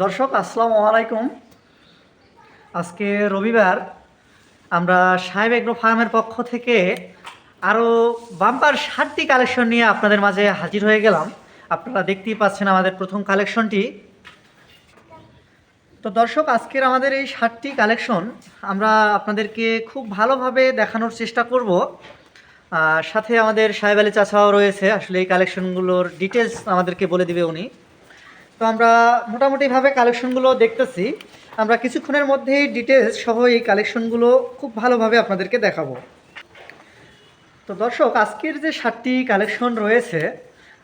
দর্শক, আসসালামু আলাইকুম। আজকে রবিবার আমরা সাহেব এগ্রো ফার্মের পক্ষ থেকে আরও বাম্পার সাতটি কালেকশন নিয়ে আপনাদের মাঝে হাজির হয়ে গেলাম। আপনারা দেখতেই পাচ্ছেন আমাদের প্রথম কালেকশনটি। তো দর্শক, আজকের আমাদের এই সাতটি কালেকশন আমরা আপনাদেরকে খুব ভালোভাবে দেখানোর চেষ্টা করব। সাথে আমাদের সাহেব আলী চাচাও রয়েছে। আসলে এই কালেকশনগুলোর ডিটেলস আমাদেরকে বলে দিবে উনি। তো আমরা মোটামুটিভাবে কালেকশনগুলো দেখতেছি। আমরা কিছুক্ষণের মধ্যেই ডিটেলস সহ এই কালেকশনগুলো খুব ভালোভাবে আপনাদেরকে দেখাবো। তো দর্শক, আজকের যে সাতটি কালেকশন রয়েছে,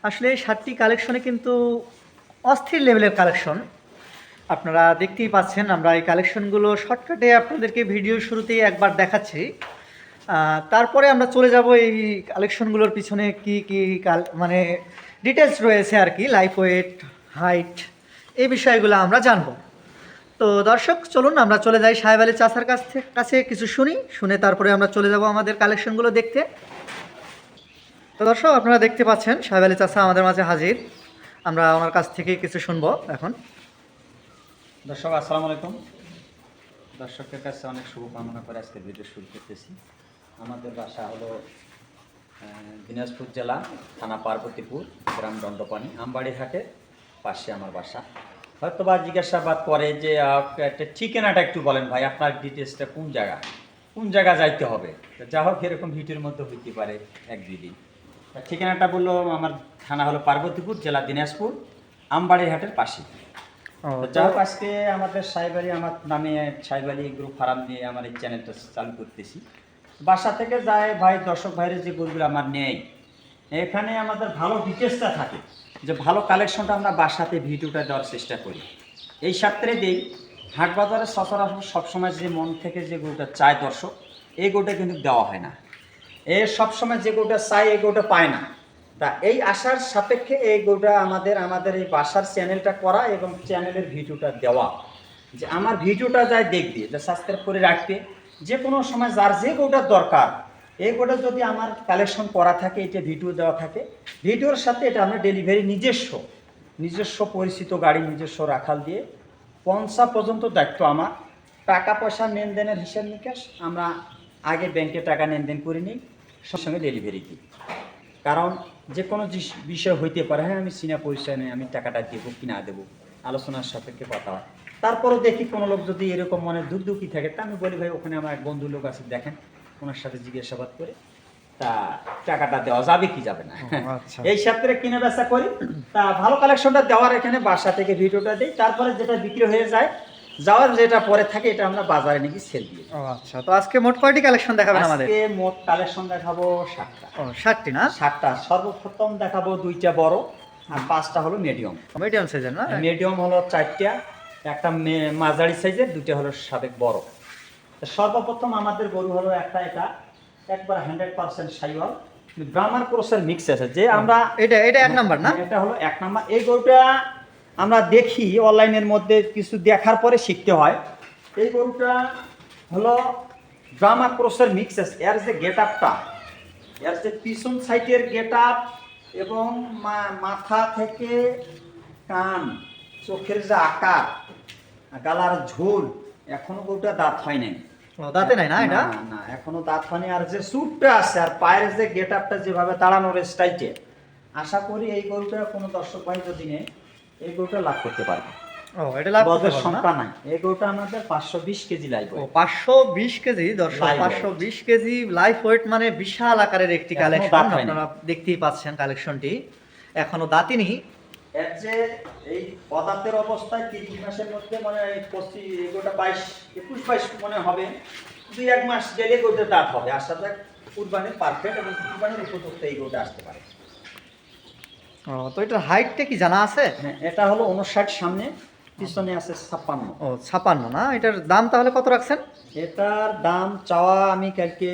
আসলে এই সাতটি কালেকশনে কিন্তু অস্থির লেভেলের কালেকশন আপনারা দেখতেই পাচ্ছেন, আমরা এই কালেকশনগুলো শর্টকাটে আপনাদেরকে ভিডিও শুরুতেই একবার দেখাচ্ছি। তারপরে আমরা চলে যাব এই কালেকশনগুলোর পিছনে কি কি কাল মানে ডিটেলস রয়েছে আর কি লাইফ ওয়েট হাইট, এই বিষয়গুলো আমরা জানব। তো দর্শক, চলুন আমরা চলে যাই সাহেব আলী চাষার কাছ থেকে কাছে কিছু শুনি, শুনে তারপরে আমরা চলে যাব আমাদের কালেকশনগুলো দেখতে। তো দর্শক, আপনারা দেখতে পাচ্ছেন সাহেব আলী চাষা আমাদের মাঝে হাজির। আমরা ওনার কাছ থেকে কিছু শুনব এখন। দর্শক, আসসালামু আলাইকুম। দর্শকের কাছে অনেক শুভকামনা করে আজকে ভিডিও শুরু করতেছি। আমাদের বাসা হলো দিনাজপুর জেলা, থানা পার্বতীপুর, গ্রাম দণ্ডপানি আমবাড়ি হাটের পাশে আমার বাসা। হয়তো বা জিজ্ঞাসাবাদ করে যে একটা ঠিকানাটা একটু বলেন ভাই আপনার ডিটেলসটা কোন জায়গা? কোন জায়গা যাইতে হবে? তো যা হোক এরকম ভিডিওর মধ্যে হইতে পারে এক দুই দিন। ঠিকানাটা বলল আমার থানা হলো পার্বতীপুর জেলা দিনাজপুর আমবাড়ি হাটের পাশে যাই হোক আজকে আমাদের সাহেবাড়ি আমার নামে সাহেবাড়ি গ্রুপ ফার্ম নিয়ে আমার এই চ্যানেলটা চালু করতেছি। বাসা থেকে যায় ভাই দর্শক ভাইয়ের যে গরুগুলো আমার নেই এখানে আমাদের ভালো ডিটেলসটা থাকে। যে ভালো কালেকশনটা আমরা বাসাতে ভিডিওটা দেওয়ার চেষ্টা করি। এই সাত্রে দেই, হাট বাজারে সচরাচর সবসময় যে মন থেকে যে গরুটা চায় দর্শক, এই গরুটা কিন্তু দেওয়া হয় না। এ সবসময় যে গরুটা চাই এই গরুটা পায় না। তা এই আশার সাপেক্ষে এই গরুটা আমাদের আমাদের এই বাসার চ্যানেলটা করা এবং চ্যানেলের ভিডিওটা দেওয়া। যে আমার ভিডিওটা যায় দেখবে যে সাবস্ক্রাইব করে রাখবে। যে কোনো সময় যার যে গরুটার দরকার গরুটা যদি আমার কালেকশন করা থাকে এটা ভিডিও দেওয়া থাকে ভিডিওর সাথে এটা আমরা ডেলিভারি নিজস্ব নিজস্ব পরিচিত গাড়ি, নিজস্ব রাখাল দিয়ে পঞ্চা পর্যন্ত দায়িত্ব আমার। টাকা পয়সা লেনদেনের হিসাব নিকাশ আমরা আগে ব্যাংকে টাকা লেনদেন করে নিই, সঙ্গে ডেলিভারি দিই। কারণ যে কোনো বিষয় হইতে পারে হ্যাঁ আমি সিনা পয়সা নেই, আমি টাকাটা দেবো কি না দেবো, আলোচনার সাপেক্ষে কথা হয়। তারপরও দেখি কোনো লোক যদি এরকম মনে দুঃখ দুঃখী থাকে, তা আমি বলি, ভাই, ওখানে আমার এক বন্ধু লোক আছে, দেখেন। ওনার সাথে জিজ্ঞাসাবাদ করে তা টাকাটা দেওয়া যাবে কি যাবে না? আচ্ছা। এই সাথে কিনে বেচা করি। তা ভালো কালেকশনটা দেওয়ার এখানে বাসা থেকে ভিডিওটা দিই। তারপরে যেটা বিক্রি হয়ে যায় যাওয়ার যেটা পরে থাকে এটা আমরা বাজারে নাকি সেল দিই। ও আচ্ছা। তো আজকে মোট কয়টি কালেকশন দেখাবেন আমাদের? আজকে মোট কালেকশন দেখাবো সাতটা। ও ষাটটি না? সাতটা। সর্বপ্রথম দেখাবো দুইটা বড় আর পাঁচটা হলো মিডিয়াম মিডিয়াম সাইজের না? মিডিয়াম হলো চারটা একটা মাঝারি সাইজের দুইটা হলো সাবেক বড়। সর্বপ্রথম আমাদের গরু হলো একটা এটা একবার হান্ড্রেড পার্সেন্ট সাইওয়াল। ব্রাহ্মার ক্রসের মিক্স আছে যে আমরা এটা এটা এক নাম্বার না? এটা হলো এক নাম্বার। এই গরুটা আমরা দেখি অনলাইনের মধ্যে কিছু দেখার পরে শিখতে হয়। এই গরুটা হলো ড্রামা ক্রসের মিক্স আছে। এর যে গেট আপটা এর যে পিছন সাইডের গেট আপ এবং মাথা থেকে কান চোখের যে আকার গালার ঝোল এখনও গরুটা দাঁত হয় নাই। দাঁতে নাই না এটা? না, এখনও দাঁত হয়নি আর যে স্যুটটা আছে আর পায়ের যে গেট আপটা যেভাবে দাঁড়ানোর স্টাইটে আশা করি এই গরুটা কোনো দর্শক ভাই যদি নেই এই গরুটা লাভ করতে পারবে। ও এটা লাভ করতে বদের না? নাই। এই গরুটা আমাদের পাঁচশো বিশ কেজি ও কেজি দর্শক কেজি লাইফ ওয়েট মানে বিশাল আকারের একটি কালেকশন আপনারা দেখতেই পাচ্ছেন কালেকশনটি এখনও দাঁতিনি এর যে এই পদার্থের অবস্থায় তিরিশ মাসের মধ্যে মানে পঁচিশ এগুলোটা বাইশ একুশ বাইশ মনে হবে। দুই এক মাস গেলে গরুটা দাঁত হবে। আসা যাক কুরবানির পারফেক্ট এবং কুরবানির উপযুক্ত এই গরুটা আসতে পারে। ও তো এটার হাইটটা কি জানা আছে? হ্যাঁ এটা হলো উনষাট সামনে পিছনে আছে ছাপ্পান্ন। ও ছাপান্ন না? এটার দাম তাহলে কত রাখছেন? এটার দাম চাওয়া আমি কালকে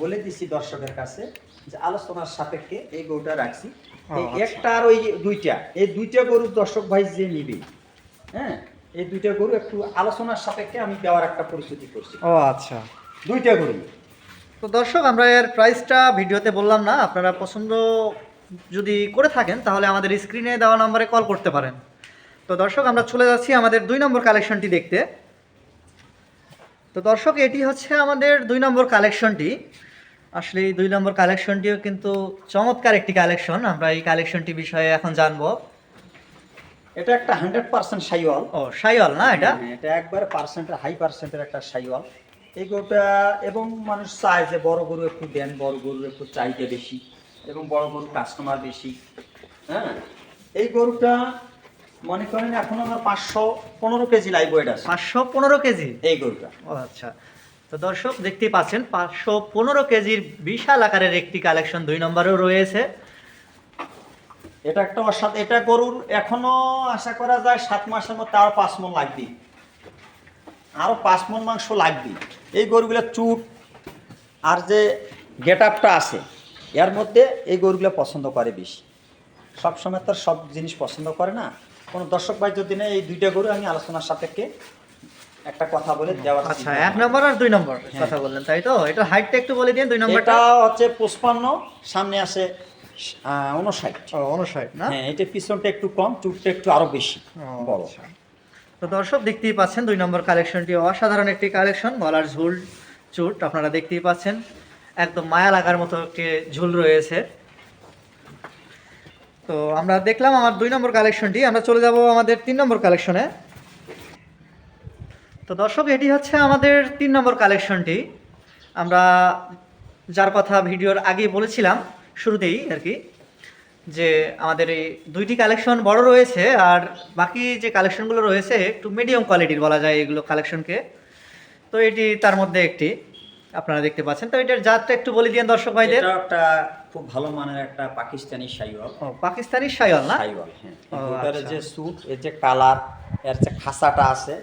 বলে দিছি দর্শকের কাছে যে আলোচনার সাপেক্ষে এই গরুটা রাখছি। একটা আর ওই দুইটা এই দুইটা গরু দর্শক ভাই যে নিবে হ্যাঁ এই দুইটা গরু একটু আলোচনার সাপেক্ষে আমি দেওয়ার একটা পরিস্থিতি করছি। ও আচ্ছা। দুইটা গরু। তো দর্শক আমরা এর প্রাইসটা ভিডিওতে বললাম না আপনারা পছন্দ যদি করে থাকেন তাহলে আমাদের স্ক্রিনে দেওয়া নম্বরে কল করতে পারেন। তো দর্শক আমরা চলে যাচ্ছি আমাদের দুই নম্বর কালেকশনটি দেখতে। তো দর্শক এটি হচ্ছে আমাদের দুই নম্বর কালেকশনটি আসলে এই দুই নম্বর কালেকশনটিও কিন্তু চমৎকার একটি কালেকশন। আমরা এই কালেকশনটি বিষয়ে এখন জানব। এটা একটা হান্ড্রেড পার্সেন্ট সাইওয়াল। ও সাইওয়াল না এটা? হ্যাঁ, এটা একবার পার্সেন্টের হাই পার্সেন্টের একটা সাইওয়াল। এই গরুটা এবং মানুষ চায় যে বড় গরু একটু দেন বড় গরু একটু চাহিদা বেশি এবং বড় গরু কাস্টমার বেশি। হ্যাঁ এই গরুটা মনে করেন এখন আমার পাঁচশো পনেরো কেজি লাইভ ওয়েট আছে। পাঁচশো পনেরো কেজি? এই গরুটা। ও আচ্ছা। তো দর্শক, দেখতেই পাচ্ছেন, পাঁচশো পনেরো কেজির বিশাল আকারের একটি কালেকশন দুই নম্বরেও রয়েছে। এটা একটা অসাধ এটা গরুর এখনও আশা করা যায় সাত মাসের মধ্যে আরও পাঁচ মন লাগবে। আরও পাঁচ মন মাংস লাগবে। এই গরুগুলো চুট আর যে গেট আপটা আছে, এর মধ্যে এই গরুগুলো পছন্দ করে বেশি। সবসময় তার সব জিনিস পছন্দ করে না। কোনো দর্শক ভাই যদি নেই এই দুইটা গরু আমি আলোচনার সাপেক্ষে একটা কথা বলে দেওয়ার আচ্ছা এক নম্বর আর দুই নম্বর। কথা বললেন তাই তো? এটা হাইটটা একটু বলে দিন দুই নম্বরটা। হচ্ছে পুষ্পান্ন সামনে আছে উনষাট অনুষাট না? হ্যাঁ এটা পিছনটা একটু কম চুটটা একটু আরও বেশি বড়। আচ্ছা। তো দর্শক দেখতেই পাচ্ছেন দুই নম্বর কালেকশনটি অসাধারণ একটি কালেকশন গলার ঝুল চুট আপনারা দেখতেই পাচ্ছেন। একদম মায়া লাগার মতো একটি ঝুল রয়েছে। তো আমরা দেখলাম আমার দুই নম্বর কালেকশনটি আমরা চলে যাব আমাদের তিন নম্বর কালেকশনে তো দর্শক এটি হচ্ছে আমাদের তিন নম্বর কালেকশনটি আমরা যার কথা ভিডিওর আগেই বলেছিলাম শুরুতেই আর কি যে আমাদের এই দুইটি কালেকশন বড় রয়েছে আর বাকি যে কালেকশনগুলো রয়েছে একটু মিডিয়াম কোয়ালিটির বলা যায় এগুলো কালেকশনকে তো এটি তার মধ্যে একটি আপনারা দেখতে পাচ্ছেন। তো এটার জাতটা একটু বলে দিন দর্শক ভাইদের। এটা একটা খুব ভালো মানের একটা পাকিস্তানি শাইওয়াল। ও পাকিস্তানি শাইওয়াল না? শাইওয়াল হ্যাঁ। এটার আচ্ছা। যে স্যুট এর যে কালারের যে খাসাটা আছে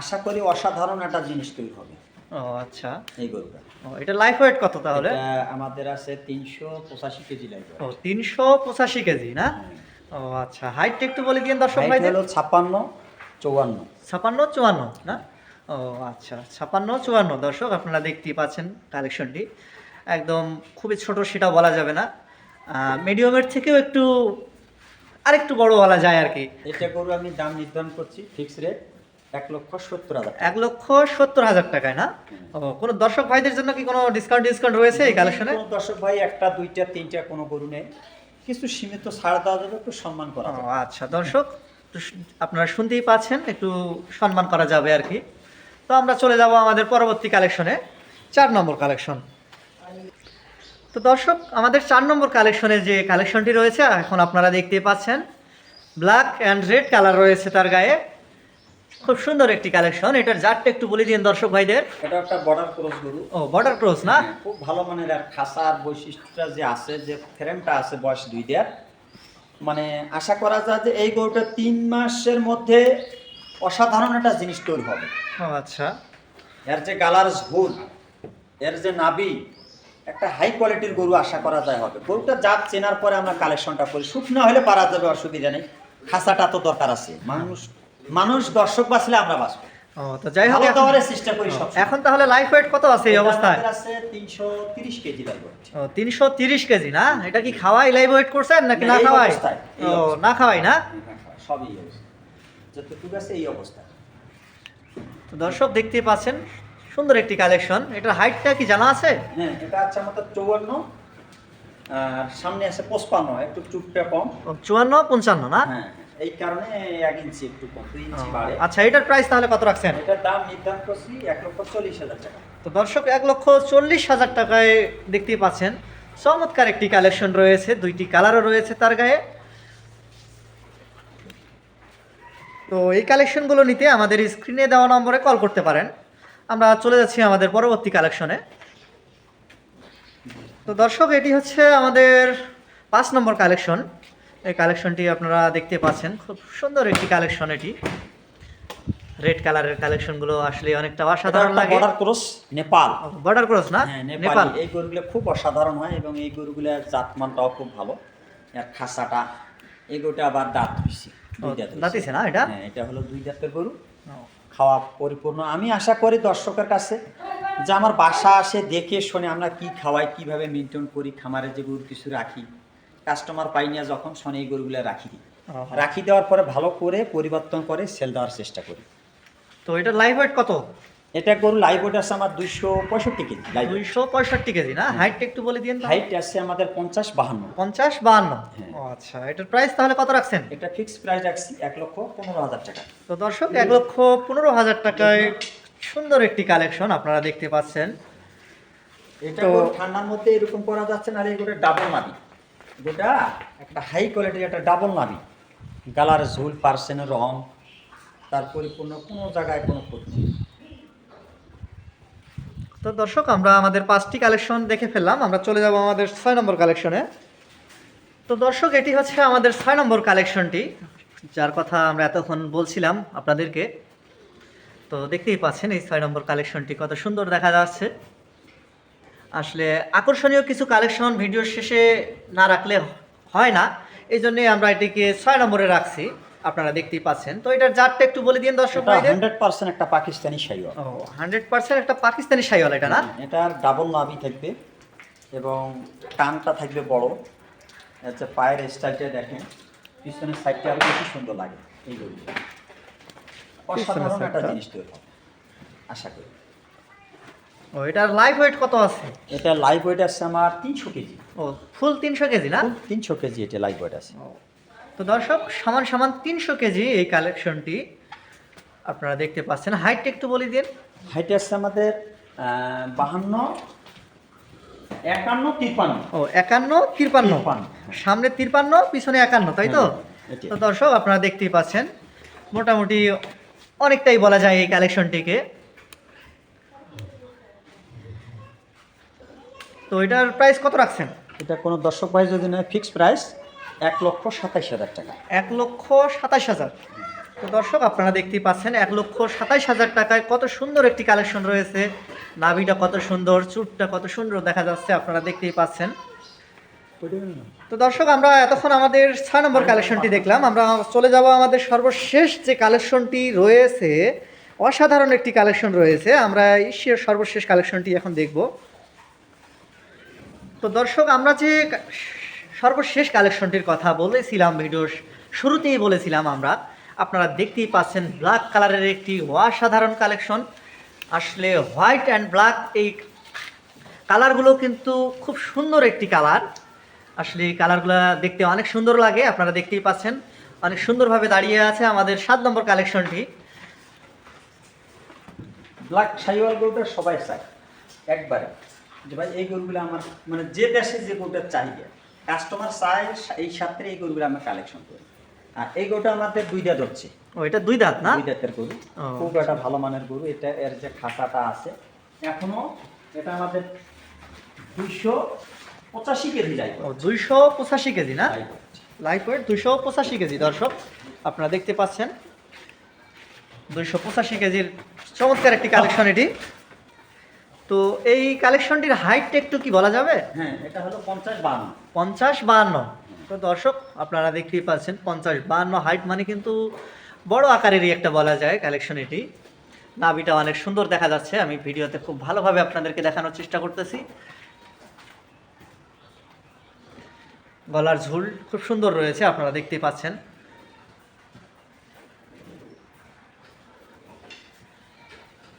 আশা করি অসাধারণ একটা জিনিস তৈরি হবে। ও আচ্ছা। এই গরুটা। ও এটা লাইফ ওয়েট কত তাহলে? আমাদের আছে তিনশো পঁচাশি কেজি লাগবে ও তিনশো পঁচাশি কেজি না? ও আচ্ছা। হাইটটা একটু বলে দিন দর্শক হাইট ভাইদের। হলো ছাপ্পান্ন চৌয়ান্ন। ছাপান্ন চুয়ান্ন না? ও আচ্ছা। ছাপান্ন চুয়ান্ন দর্শক আপনারা দেখতেই পাচ্ছেন কালেকশনটি একদম খুবই ছোট সেটা বলা যাবে না। মিডিয়ামের থেকেও একটু আরেকটু বড় বলা যায় আর কি। এটা গরু আমি দাম নির্ধারণ করছি ফিক্স রেট এক লক্ষ সত্তর হাজার এক লক্ষ সত্তর হাজার টাকায় না? ও কোনো দর্শক ভাইদের জন্য কি কোনো ডিসকাউন্ট ডিসকাউন্ট রয়েছে এই কালেকশনে? কোনো দর্শক ভাই একটা দুইটা তিনটা কোনো গরু নেই। কিছু সীমিত ছাড় দেওয়া যাবে একটু সম্মান করা আচ্ছা দর্শক আপনারা শুনতেই পাচ্ছেন একটু সম্মান করা যাবে আর কি। তো আমরা চলে যাব আমাদের পরবর্তী কালেকশনে চার নম্বর কালেকশন। তো দর্শক আমাদের চার নম্বর কালেকশনে যে কালেকশনটি রয়েছে এখন আপনারা দেখতেই পাচ্ছেন ব্ল্যাক অ্যান্ড রেড কালার রয়েছে তার গায়ে। খুব সুন্দর একটি কালেকশন এটার জাতটা একটু বলে দিন দর্শক ভাইদের। এটা একটা বর্ডার ক্রস গরু। ও বর্ডার ক্রস না? হ্যাঁ, খুব ভালো মানের আর খাসার বৈশিষ্ট্যটা যে আছে যে ফ্রেমটা আছে বয়স দুই দেড়। মানে আশা করা যায় যে এই গরুটা তিন মাসের মধ্যে অসাধারণ একটা জিনিস তৈরি হবে। ও আচ্ছা। এর যে গালার ঝোল এর যে নাবি একটা হাই কোয়ালিটির গরু আশা করা যায় হবে। গরুটা জাত চেনার পরে আমরা কালেকশনটা করি। শুকনো হলে পারা যাবে অসুবিধা নেই। খাসাটা তো দরকার আছে। মানুষ মানুষ দর্শক বাঁচলে আমরা বাঁচবো। তো যাই হোক এখন- চেষ্টা করি এখন তাহলে লাইফ ওয়েট কত আছে এই অবস্থায়? আছে কেজি না? এটা কি খাওয়াই লাইভ ওয়েট করছেন নাকি না, খাওয়াই? ও না খাওয়াই না? সবই এই অবস্থা যতটুকু আছে এই অবস্থা তো দর্শক দেখতেই পাচ্ছেন সুন্দর একটি কালেকশন এটার হাইটটা কি জানা আছে? হ্যাঁ এটা আছে আমাদের চৌয়ান্ন আর সামনে আছে পঁচপান্ন একটু চুপটা কম। ও, চুয়ান্ন পঞ্চান্ন না? হ্যাঁ। এই কারণে এক ইঞ্চি একটু কম দুই ইঞ্চি বাড়ে। আচ্ছা এটার প্রাইস তাহলে কত রাখছেন? এটার দাম নির্ধারণ করছি এক লক্ষ চল্লিশ হাজার টাকা। তো দর্শক এক লক্ষ চল্লিশ হাজার টাকায় দেখতেই পাচ্ছেন চমৎকার একটি কালেকশন রয়েছে দুইটি কালারও রয়েছে তার গায়ে। তো এই কালেকশনগুলো নিতে আমাদের স্ক্রিনে দেওয়া নম্বরে কল করতে পারেন। আমরা চলে যাচ্ছি আমাদের পরবর্তী কালেকশনে তো দর্শক এটি হচ্ছে আমাদের পাঁচ নম্বর কালেকশন এই কালেকশনটি আপনারা দেখতে পাচ্ছেন। খুব সুন্দর একটি কালেকশন এটি। রেড কালারের কালেকশনগুলো আসলে অনেকটা অসাধারণ লাগে। Border cross Nepal border cross না? হ্যাঁ নেপাল নেপাল এই গরুগুলো খুব অসাধারণ হয় এবং এই গরুগুলোর জাতমানটাও খুব ভালো। এর খাসাটা এই গরুটা আবার দাঁত হয়েছে। দাঁতিছে না এটা? হ্যাঁ এটা হলো দুই দাঁতের গরু। খাওয়া পরিপূর্ণ। আমি আশা করি দর্শকের কাছে যে আমার বাসা আসে দেখে শুনে আমরা কি খাওয়াই কীভাবে মেনটেন করি খামারে যে গরু কিছু রাখি কাস্টমার পাই না যখন শনি এই গরুগুলো রাখি দিই। রাখি দেওয়ার পরে ভালো করে পরিবর্তন করে সেল দেওয়ার চেষ্টা করি। তো এটা লাইভ ওয়েট কত? এটা গরু লাইভ ওয়েট আছে আমার দুইশো পঁয়ষট্টি কেজি দুইশো পঁয়ষট্টি কেজি না? হাইট একটু বলে দিন হাইট আছে আমাদের পঞ্চাশ বাহান্ন। পঞ্চাশ বাহান্ন? হ্যাঁ। আচ্ছা এটার প্রাইস তাহলে কত রাখছেন? এটা ফিক্সড প্রাইস রাখছি এক লক্ষ পনেরো হাজার টাকা। তো দর্শক এক লক্ষ পনেরো হাজার টাকায় সুন্দর একটি কালেকশন আপনারা দেখতে পাচ্ছেন। এটা ঠান্ডার মধ্যে এরকম করা যাচ্ছে না আর এগুলো ডাবল নাবি গোটা একটা হাই কোয়ালিটির একটা ডাবল নাবি গালার ঝুল পার্সেন্টের রং, তার পরিপূর্ণ কোনো জায়গায় কোনো ক্ষতি নেই। তো দর্শক, আমরা আমাদের পাঁচটি কালেকশন দেখে ফেললাম। আমরা চলে যাব আমাদের ছয় নম্বর কালেকশনে তো দর্শক, এটি হচ্ছে আমাদের ছয় নম্বর কালেকশনটি যার কথা আমরা এতক্ষণ বলছিলাম আপনাদেরকে। তো দেখতেই পাচ্ছেন, এই ছয় নম্বর কালেকশনটি কত সুন্দর দেখা যাচ্ছে। আসলে আকর্ষণীয় কিছু কালেকশন ভিডিওর শেষে না রাখলে হয় না। এই জন্যই আমরা এটিকে ছয় নম্বরে রাখছি আপনারা দেখতেই পাচ্ছেন। তো এটার জাতটা একটু বলে দিন দর্শক ভাইদের। হান্ড্রেড পার্সেন্ট একটা পাকিস্তানি শাইওয়াল। ও হান্ড্রেড পার্সেন্ট একটা পাকিস্তানি শাইওয়াল এটা না? এটা ডাবল নাভি থাকবে এবং টানটা থাকবে বড়। হচ্ছে পায়ের স্টাইলটা দেখেন। পিছনের সাইডটা আরও বেশি সুন্দর লাগে। এই গরুটা অসাধারণ একটা জিনিস তৈরি হবে আশা করি। ও এটার লাইভ ওয়েট কত আছে? এটা লাইভ ওয়েট আছে আমার তিনশো কেজি। ও ফুল তিনশো কেজি না? তিনশো কেজি এটা লাইভ ওয়েট আছে। তো দর্শক সমান সমান তিনশো কেজি এই কালেকশনটি আপনারা দেখতে পাচ্ছেন। হাইটটা একটু বলে দিন। হাইট আছে আমাদের বাহান্ন একান্ন তিপ্পান্ন ও একান্ন তিরপান্ন। তিপ্পান্ন। সামনে তিরপান্ন পিছনে একান্ন তাই তো? হ্যাঁ, তো দর্শক আপনারা দেখতেই পাচ্ছেন মোটামুটি অনেকটাই বলা যায় এই কালেকশনটিকে তো এটার প্রাইস কত রাখছেন? এটা কোনো দর্শক ভাই যদি নেয় ফিক্স প্রাইস এক লক্ষ সাতাইশ হাজার টাকা। এক লক্ষ সাতাইশ হাজার। তো দর্শক আপনারা দেখতেই পাচ্ছেন এক লক্ষ সাতাইশ হাজার টাকায় কত সুন্দর একটি কালেকশন রয়েছে। নাভিটা কত সুন্দর চুটটা কত সুন্দর দেখা যাচ্ছে আপনারা দেখতেই পাচ্ছেন। তো দর্শক আমরা এতক্ষণ আমাদের ছয় নম্বর কালেকশনটি দেখলাম। আমরা চলে যাব আমাদের সর্বশেষ যে কালেকশনটি রয়েছে অসাধারণ একটি কালেকশন রয়েছে। আমরা এই সর্বশেষ কালেকশনটি এখন দেখব। তো দর্শক, আমরা যে সর্বশেষ কালেকশনটির কথা বলেছিলাম, ভিডিওর শুরুতেই বলেছিলাম আমরা, আপনারা দেখতেই পাচ্ছেন ব্ল্যাক কালারের একটি অসাধারণ কালেকশন আসলে হোয়াইট অ্যান্ড ব্ল্যাক এই কালারগুলো কিন্তু খুব সুন্দর একটি কালার আসলে এই কালারগুলো দেখতে অনেক সুন্দর লাগে, আপনারা দেখতেই পাচ্ছেন। অনেক সুন্দরভাবে দাঁড়িয়ে আছে আমাদের সাত নম্বর কালেকশনটি ব্ল্যাক সাইওয়াল গরুটা সবাই চায়, একবারে। যে ভাই এই গরুগুলো আমার মানে যে দেশে যে গরুটার চাহিদা কাস্টমার চায় এই সাথে এই গরুগুলো আমরা কালেকশন করি। আর এই গরুটা আমাদের দুই দাঁত হচ্ছে। ও এটা দুই দাঁত না? দুই দাঁতের গরু। খুব একটা ভালো মানের গরু। এটা এর যে আছে এখনও এটা আমাদের দুইশো পঁচাশি কেজি দুইশো পঁচাশি কেজি না? লাইফ ওয়েট দুইশো পঁচাশি কেজি দর্শক। আপনারা দেখতে পাচ্ছেন দুইশো পঁচাশি কেজির চমৎকার একটি কালেকশন এটি। তো এই কালেকশনটির হাইটটা একটু কি বলা যাবে? হ্যাঁ এটা হলো পঞ্চাশ বান্ন। পঞ্চাশ বাহান্ন তো দর্শক আপনারা দেখতেই পাচ্ছেন পঞ্চাশ বাহান্ন হাইট মানে কিন্তু বড় আকারেরই একটা বলা যায় কালেকশন এটি নাভিটা অনেক সুন্দর দেখা যাচ্ছে। আমি ভিডিওতে খুব ভালোভাবে আপনাদেরকে দেখানোর চেষ্টা করতেছি। গলার ঝুল খুব সুন্দর রয়েছে আপনারা দেখতেই পাচ্ছেন।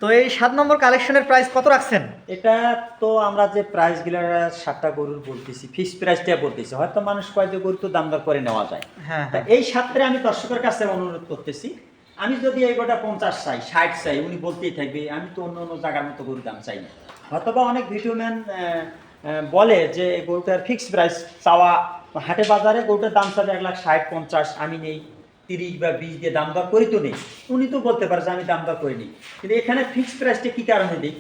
তো এই সাত নম্বর কালেকশনের প্রাইস কত রাখছেন? এটা তো আমরা যে প্রাইসগুলো সাতটা গরুর বলতেছি ফিক্স প্রাইসটা বলতেছি। হয়তো মানুষ কয় যে গরু তো দাম দর করে নেওয়া যায়। হ্যাঁ হ্যাঁ। এই সাতটা আমি দর্শকের কাছে অনুরোধ করতেছি। আমি যদি এই গোটা পঞ্চাশ চাই ষাট চাই উনি বলতেই থাকবে আমি তো অন্য অন্য জায়গার মতো গরুর দাম চাই না। হয়তোবা অনেক ভিডিওম্যান বলে যে এই গরুটার ফিক্সড প্রাইস চাওয়া হাটে বাজারে গরুটার দাম চাবে এক লাখ ষাট পঞ্চাশ আমি নেই। তিরিশ বা বিশ দিয়ে দাম দর করি তো নেই। উনি তো বলতে পারে যে আমি দাম দর করি নিই। কিন্তু এখানে ফিক্সড প্রাইসটা কী কারণে দিই?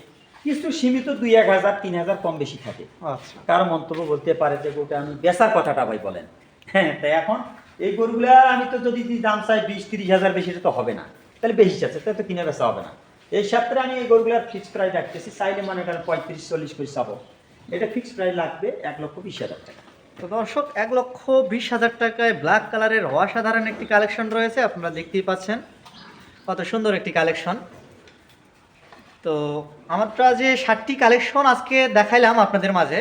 কিছু সীমিত দুই এক হাজার তিন হাজার কম বেশি থাকে। আচ্ছা। কারও মন্তব্য বলতে পারে যে গরুটা আমি বেচার কথাটা ভাই বলেন। হ্যাঁ তাই এখন এই গরুগুলা আমি তো যদি দাম চাই বিশ তিরিশ হাজার বেশি তো হবে না। তাহলে বেশি চাচ্ছে তাহলে তো কিনে বেচা হবে না। এই সপ্তাহে আমি এই গরুগুলার ফিক্সড প্রাইস রাখতেছি চাইলে মানে এটা পঁয়ত্রিশ চল্লিশ করে চাবো। এটা ফিক্সড প্রাইস লাগবে এক লক্ষ বিশ হাজার টাকা। তো দর্শক এক লক্ষ বিশ হাজার টাকায় ব্ল্যাক কালারের অসাধারণ একটি কালেকশন রয়েছে আপনারা দেখতেই পাচ্ছেন। কত সুন্দর একটি কালেকশন তো আমরা যে ষাটটি কালেকশন আজকে দেখাইলাম আপনাদের মাঝে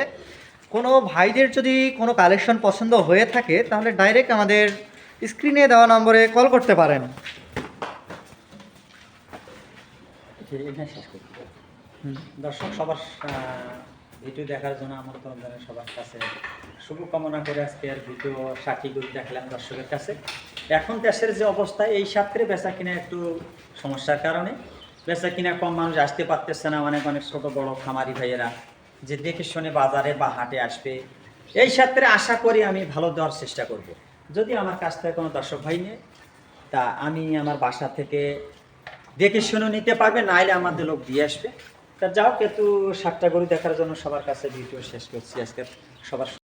কোনো ভাইদের যদি কোনো কালেকশন পছন্দ হয়ে থাকে তাহলে ডাইরেক্ট আমাদের স্ক্রিনে দেওয়া নম্বরে কল করতে পারেন। করতে দর্শক সবার ভিডিও দেখার জন্য আমার তরফ সবার কাছে। শুভকামনা করে আজকে আর ভিডিও সাক্ষী দেখলাম দর্শকের কাছে। এখন দেশের যে অবস্থা, এই সাথে বেচা কিনা একটু সমস্যার কারণে। বেচা কিনা কম মানুষ আসতে পারতেছে না, অনেক অনেক ছোট বড় খামারি ভাইয়েরা। যে দেখে শুনে বাজারে বা হাটে আসবে। এই সাথে আশা করি আমি ভালো দেওয়ার চেষ্টা করব। যদি আমার কাছ থেকে কোনো দর্শক ভাই নেই তা আমি আমার বাসা থেকে দেখে শুনে নিতে পারবে, নাইলে আমাদের লোক দিয়ে আসবে। তা যাও একটু সাতটা গরু দেখার জন্য সবার কাছে ভিডিও শেষ করছি। আজকে সবার